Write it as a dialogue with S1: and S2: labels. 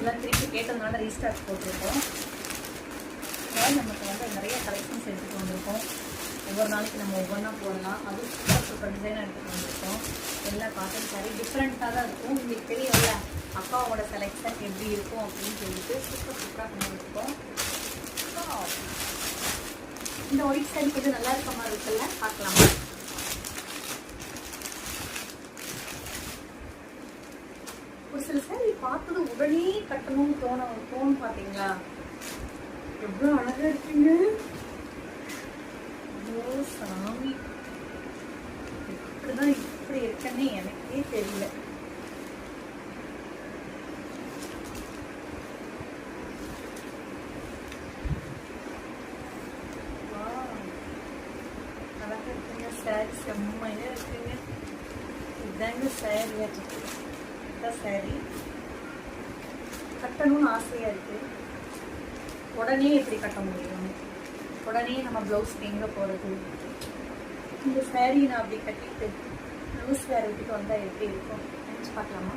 S1: எல்லாம் திருப்பி கேட்டதுனால ரீஸ்டாக் போட்டிருக்கோம். அதனால் நமக்கு வந்து நிறைய கலெக்ஷன்ஸ் எடுத்துகிட்டு வந்திருக்கோம். ஒவ்வொரு நாளைக்கு நம்ம ஒவ்வொன்றா போடலாம். அதுவும் சூப்பர் சூப்பர் டிசைனாக எடுத்துகிட்டு வந்திருக்கோம். எல்லா காட்டன் சாரி டிஃப்ரெண்ட்டாக தான் இருக்கும். உங்களுக்கு தெரியல அக்காவோட செலெக்ஷன் எப்படி இருக்கும் அப்படின்னு சொல்லிட்டு சூப்பர் சூப்பராக பண்ணியிருக்கோம். இந்த ஒயிட் சாரி கொஞ்சம் நல்லா இருக்க மாதிரி இருக்குல்ல? பார்க்கலாமா. ஒரு சில சாரி பார்த்ததும் உடனே தோண தோணும் பார்த்தீங்களா எவ்வளோ அழகா இருக்குங்க. ஐயோ சாமி. இப்படிதான் இப்படி இருக்குன்னு எனக்கே தெரியல. Wow. அழகா இருக்குங்க சாரி செம்மையாக இருக்குங்க. இதாங்க சாரி இதான் சாரி கட்டணும்னு ஆசையாக இருக்குது உடனே எப்படி கட்ட முடியும்? உடனே நம்ம ப்ளவுஸ் எங்கே போகிறது இந்த saree நான் அப்படி கட்டிட்டு லூஸ் வேறு விட்டுட்டு வந்தால் எப்படி இருக்கும்? நினச்சி பார்க்கலாமா?